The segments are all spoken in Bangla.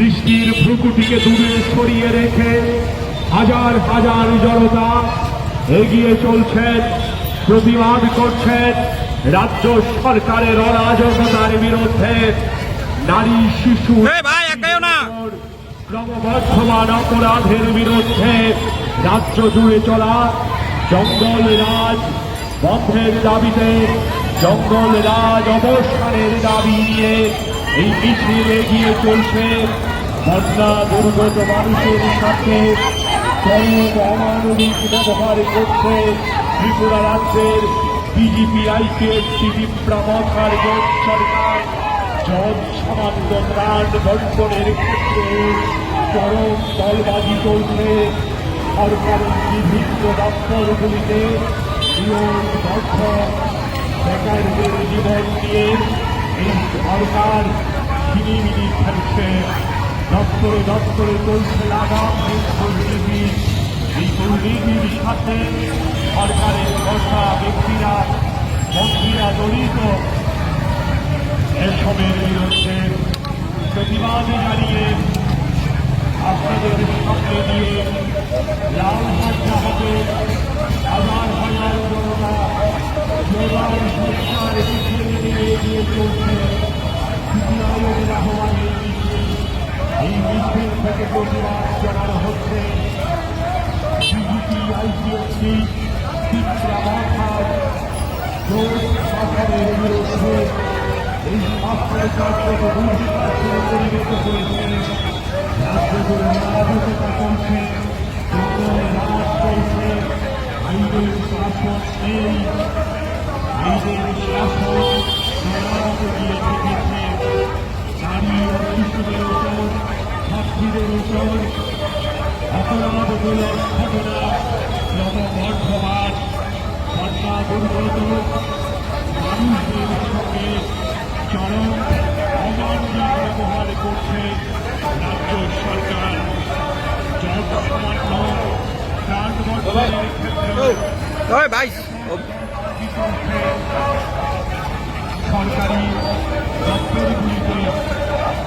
বৃষ্টির ভ্রুকুটিকে দূরে সরিয়ে রেখে হাজার হাজার জনতা এগিয়ে চলছেন প্রতিবাদ করছেন রাজ্য সরকারের অরাজকতার বিরুদ্ধে নারী শিশু ক্রমবর্ধমান অপরাধের বিরুদ্ধে রাজ্য জুড়ে চলা জঙ্গল রাজ বন্ধের দাবিতে জঙ্গল রাজ অবসানের দাবি নিয়ে এই মিছিল এগিয়ে চলছে বন্যা দুর্গত মানুষের সাথে চরম অমানবিক ব্যবহার করছে ত্রিপুরা রাজ্যের বিজেপি আইপিএস মথার জোট সরকার। জল সামান্য ত্রাণ বন্টনের ক্ষেত্রে চরম দলবাজি চলছে। সরকারের বিভিন্ন দপ্তরগুলিতে নিয়োগবদ্ধ বেকারদের জীবন নিয়ে সরকার ছিনিমিনি খেলছে দপ্তরে দপ্তরে চলছে লাগাম দুর্নীতি এই দুর্নীতির সাথে সরকারের বসা ব্যক্তিরা, মন্ত্রীরা জড়িত। এসবের বিরুদ্ধে প্রতিবাদ জানিয়ে আপনাদের সামনে দিয়ে লাল ঝান্ডা হাতে হাজার হাজার জনতা সরকার নিয়ে এগিয়ে চলছে। এই মিছিল এই থেকে প্রতিবাদ জানানো হচ্ছে বিজেপি আইসিএসসি শাসনের বিরুদ্ধে এই শাস্ত্রের কার্যকে দুর্নীতি পরিণত করেছে রাজ্যগুলো চলছে জঙ্গলে রাজ চলছে আইনের শাসন নেই আইনের শাসন শিশুদের উপর ছাত্রীদের উপর অপরাধমূলক ঘটনা ক্রমবর্ধমান বন্যা দুর্গত মানুষদের সঙ্গে চরম অমানবিক ব্যবহার করছে রাজ্য সরকার সরকারি দপ্তরগুলিতে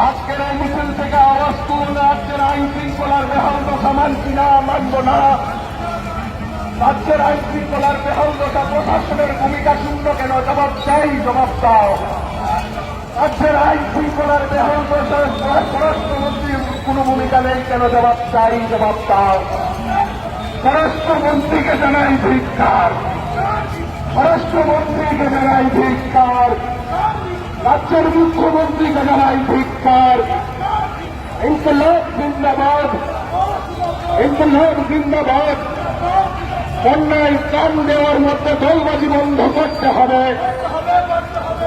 আজকের এই মিছিলে থেকে আওয়াজ তুলুন রাজ্যের আইন শৃঙ্খলার বেহাল দশা মানছি না মানব না রাজ্যের আইন শৃঙ্খলার বেহাল দশা প্রশাসনের ভূমিকা শূন্য কেন জবাব চাই জবাব দাও রাজ্যের আইন শৃঙ্খলার বেহাল দশা স্বরাষ্ট্রমন্ত্রীর কোনো ভূমিকা নেই, কেন জবাব চাই, জবাব দাও। স্বরাষ্ট্রমন্ত্রীকে জানাই ধিক্কার। স্বরাষ্ট্রমন্ত্রীকে জানাই ধিক্কার। রাজ্যের মুখ্যমন্ত্রীকে জানাই ধিক্কার। ইনকলাব জিন্দাবাদ। ইনকলাব জিন্দাবাদ। বন্যায় প্রাণ দেওয়ার মধ্যে দলবাজি বন্ধ করতে হবে।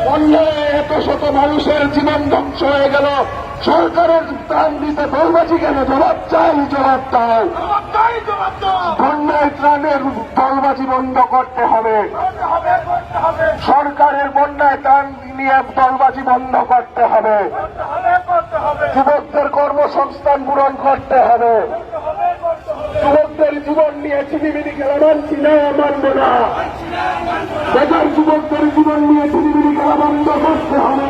অন্যায় এত শত মানুষের জীবন ধ্বংস হয়ে গেল। সরকারের ত্রাণ দিতে দলবাজি কেন? জবাব চাই জবাব দাও। বন্যায় ত্রাণের দলবাজি বন্ধ করতে হবে। সরকারের বন্যায় ত্রাণ নিয়ে দলবাজি বন্ধ করতে হবে। যুবকদের কর্মসংস্থান পূরণ করতে হবে। যুবকদের জীবন নিয়ে চিনিমিনি খেলা মানছি না মানব না বেকার যুবকদের জীবন নিয়ে চিনিমিনি খেলা বন্ধ করতে হবে।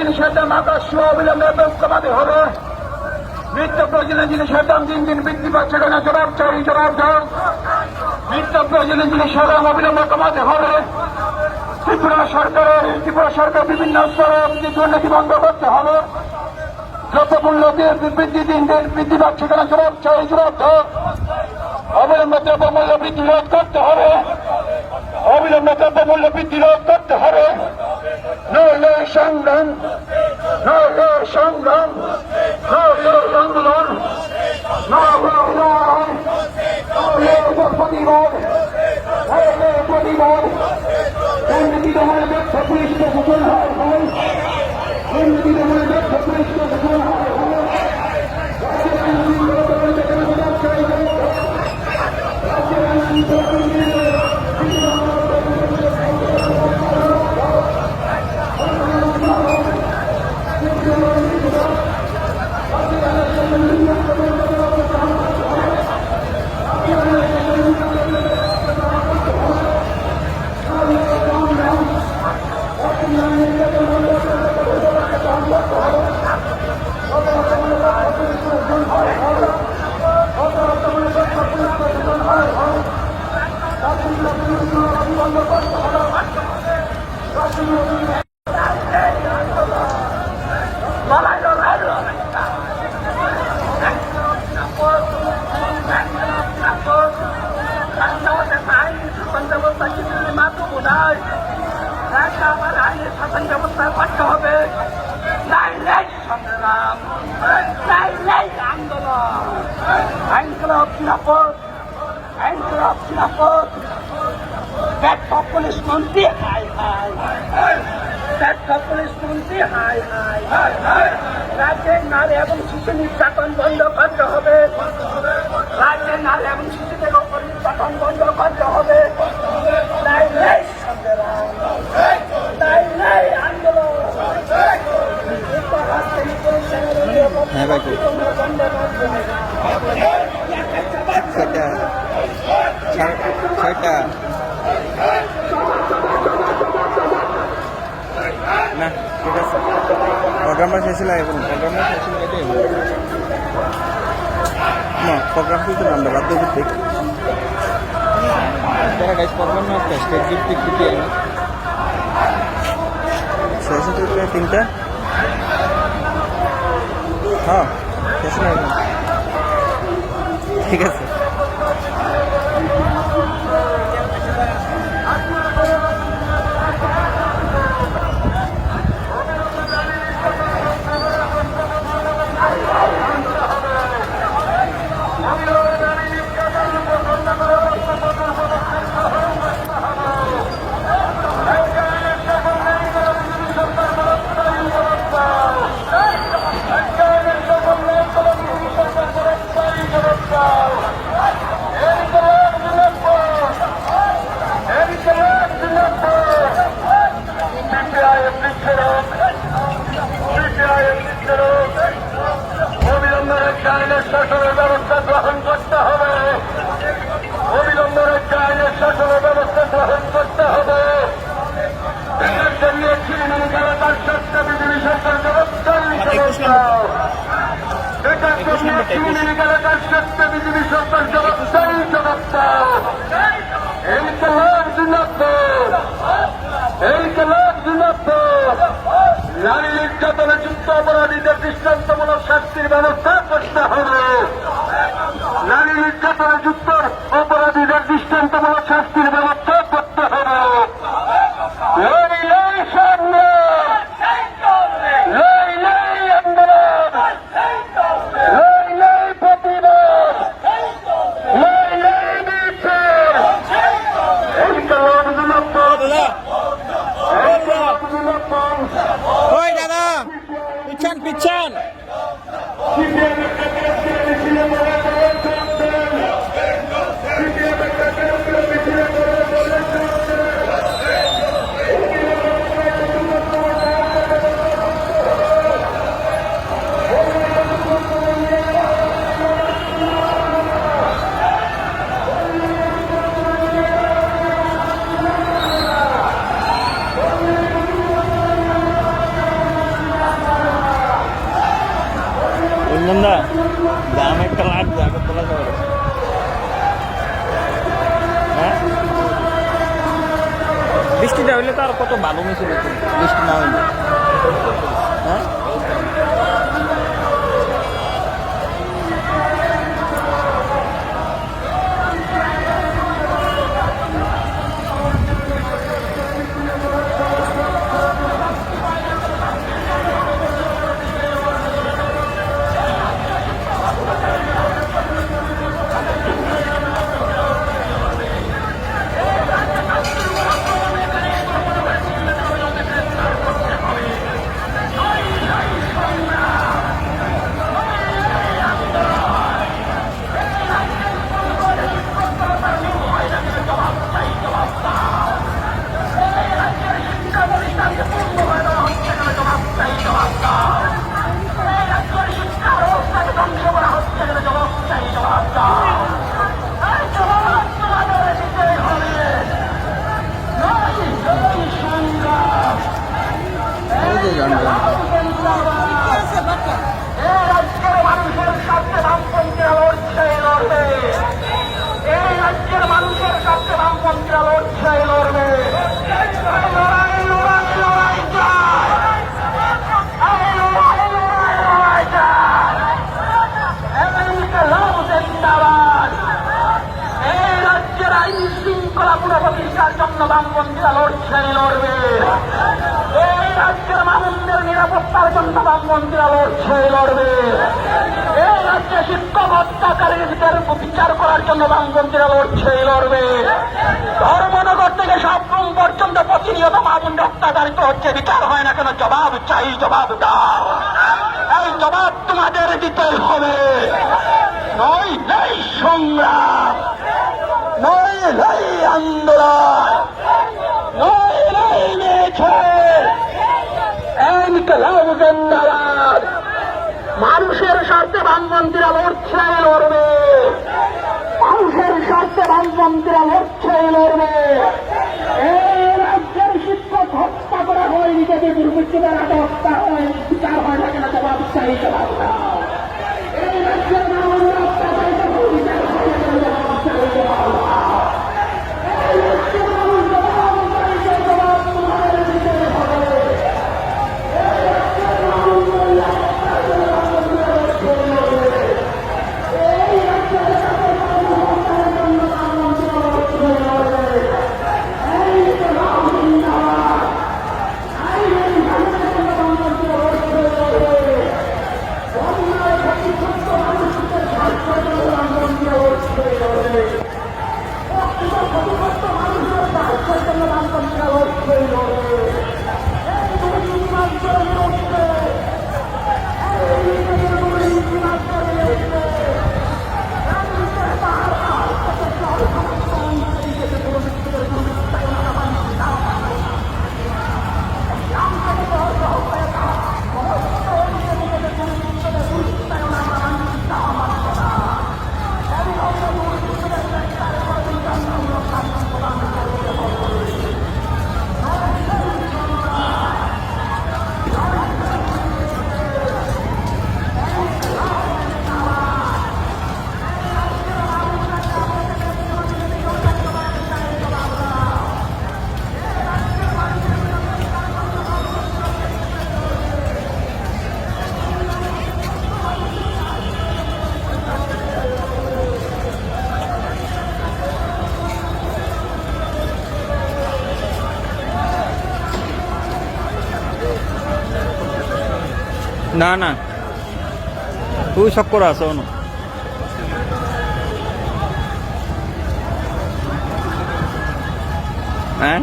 জিনিসের দাম আকাশ অবিলম্বে কমাতে হবে, নিত্য প্রয়োজনীয় জিনিসের দাম দিন দিন বৃদ্ধি পাচ্ছে কেন জবাব চাই, জবাব দাও। নিত্য প্রয়োজনীয় জিনিসের দাম অবিলম্বে কমাতে হবে, ত্রিপুরা সরকারের, ত্রিপুরা সরকার বিভিন্ন স্তরে দুর্নীতি বন্ধ করতে হবে। দ্রব্যমূল্য বৃদ্ধি দিন দিন বৃদ্ধি পাচ্ছে কেন জবাব চাই, জবাব দাও। অবিলম্বে দ্রব্যমূল্য বৃদ্ধি রোধ করতে হবে। অবিলম্বে দ্রব্যমূল্য বৃদ্ধি রোধ করতে হবে। নইলে সংগ্রাম নইলে সংগ্রাম, নইলে আন্দোলন প্রতিবাদ নইলে প্রতিবাদ দুর্নীতি দমনে দক্ষ পুলিশ প্রশাসন হয় হয় দুর্নীতি দমনে দক্ষ পুলিশ প্রশাসন হয় হয় রাজ্যের আইন নিরাপদ আইন ক্লাব নিরাপদ ব্যর্থ পুলিশ মন্ত্রী হাই হাই ব্যর্থ পুলিশ মন্ত্রী হাই হাই রাজ্যে নারী এবং শিশু নির্যাতন বন্ধ করতে হবে। রাজ্যে নারী এবং শিশুদের উপর নির্যাতন বন্ধ করতে হবে। নাই নাই সংগ্রাম নাই আন্দোলন। হ্যাঁ ভাই? ছয়টা ছয়- ছয়টা। না ঠিক আছে। প্রোগ্রামটা শেষ হলে এখন প্রোগ্রামটা শেষ হলে এটাই না প্রোগ্রাম শুধু আমরা বাধ্য করতে তারা গাইজ প্রোগ্রাম না একটা স্টেট গিফট টিকিট দিয়ে তিনটা? হ্যাঁ শেষ না ঠিক আছে। শাসনের ব্যবস্থা গ্রহণ করতে হবে। অবিলম্বের একটি আইনের শাসনের ব্যবস্থা গ্রহণ করতে হবে। এলাকার স্বাস্থ্য বিজেপি সরকার ব্যবস্থা নিতে চাও দেশের জন্য চিরমিনি এলাকার বিজেপি সরকার ব্যবস্থা নিতে চাও ইনকলাব জিন্দাবাদ ইনকলাব জিন্দাবাদ নারী নির্যাতনে যুক্ত অপরাধীদের দৃষ্টান্তমূলক শাস্তির ব্যবস্থা করতে হবে। নারী নির্যাতনে যুক্ত বামপন্থীরা লড়ছে লড়বে। এই রাজ্যে শিক্ষক হত্যাকারীদের বিচার করার জন্য বামপন্থীরা লড়ছে লড়বে। ধর্মনগর থেকে সপ্তম পর্যন্ত প্রতিনিয়ত মামুন হত্যাকারিত হচ্ছে। বিচার হয় না কেন? জবাব চাই, জবাব দাও। এই জবাব তোমাদের দিতে হবে। নয় নেই সংগ্রাম, নয় নেই আন্দোলন, নয় নেই জিন্দাবাদ মানুষের স্বার্থে বামপন্থীরা লড়ছে লড়বে। মানুষের স্বার্থে বামপন্থীরা লড়ছে লড়বে। না না। তুই সব করে আসো না হ্যাঁ?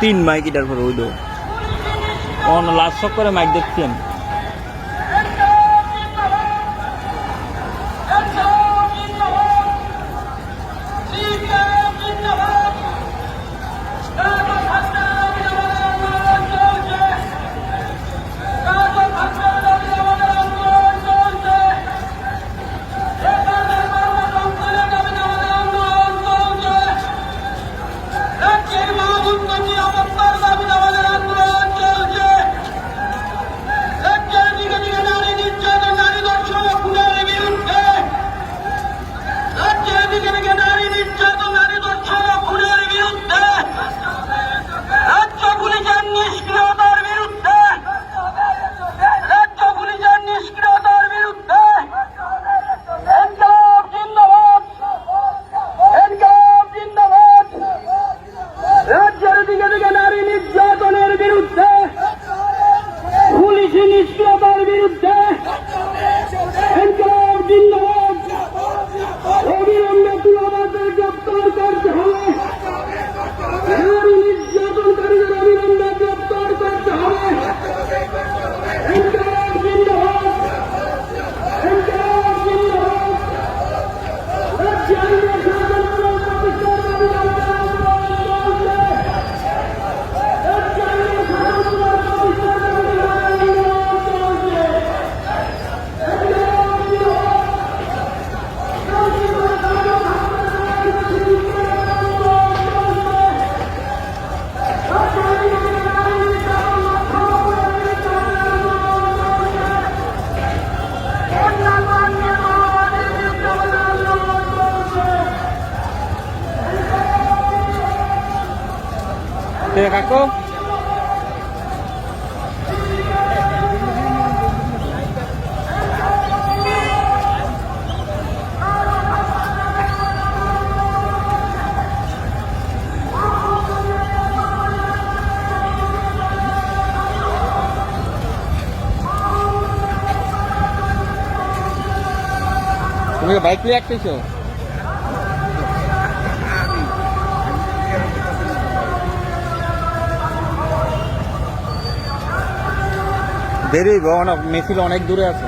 তিন মাইক এটার পরে ওইলো অন লাস্ট করে মাইক দেখছেন? বাইক নিয়ে আসতেছো দেরি অনেক মেছিল অনেক দূরে আছে।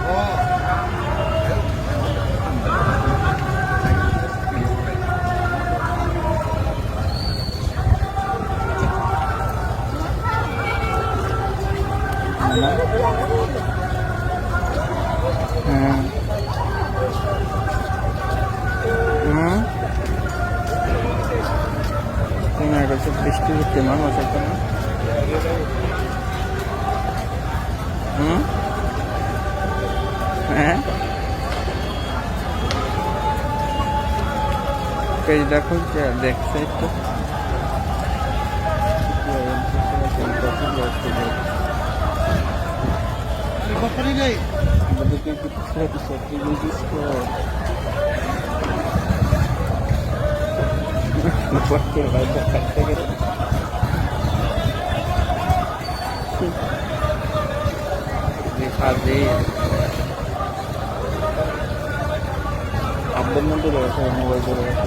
বৃষ্টি হচ্ছে মানুষ এখানে হুম হ্যাঁ পেজ দেখো যে দেখছে একটু Fazer আব্বার মধ্যে রয়েছে মোবাইল রয়েছে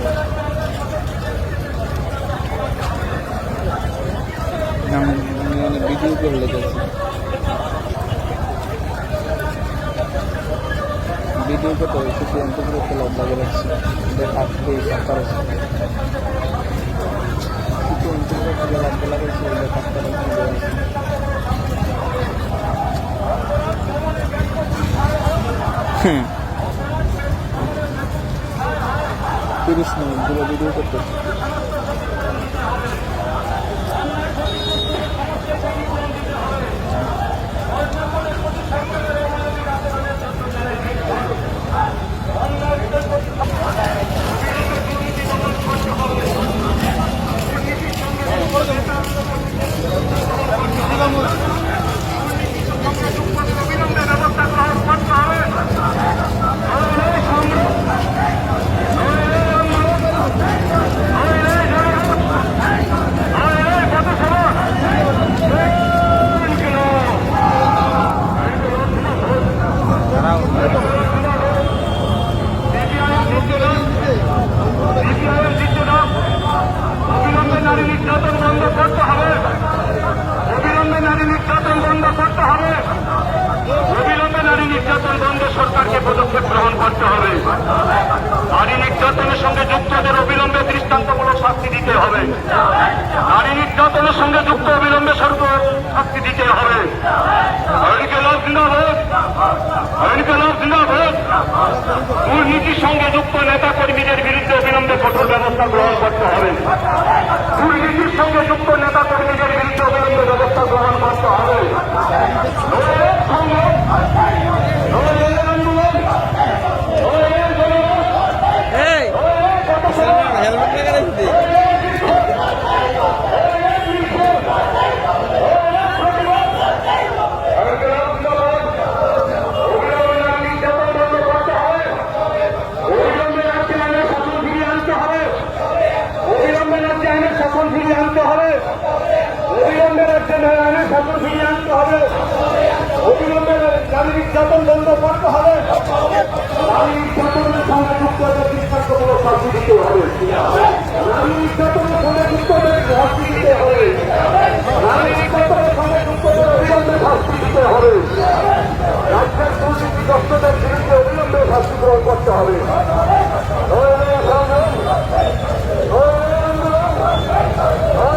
মানে ভিডিও করে লেগেছি ভিডিও করতে হবে কিছু অন্তর্গত করে লম্বা করে রাখছি। সাঁতার আছে। কিছু অন্তর্গত তিরিশ মিনিট পুরো ভিডিও করতে Thank পদক্ষেপ গ্রহণ করতে হবে নারী নির্যাতনের সঙ্গে যুক্তদের অবিলম্বে দৃষ্টান্তমূলক শাস্তি দিতে হবে নারী নির্যাতনের সঙ্গে যুক্ত অবিলম্বে সর্ব শাস্তি দিতে হবে আইনকে লাভ জিন্দাবাদ আইনকে লাভ জিন্দাবাদ দুর্নীতির সঙ্গে যুক্ত নেতা কর্মীদের বিরুদ্ধে অবিলম্বে কঠোর ব্যবস্থা গ্রহণ করতে হবে দুর্নীতির সঙ্গে যুক্ত নেতা কর্মীদের বিরুদ্ধে অবিলম্বে ব্যবস্থা গ্রহণ করতে হবে সংগ্রাম, তারা দিতে হবে নারী নির্যাতনের দিতে হবে নারী নির্যাতনের ফলে দিতে হবে রাজ্যের দুর্নীতি দপ্তরের বিরুদ্ধে অবিলম্বে শাস্তি করতে হবে Oh,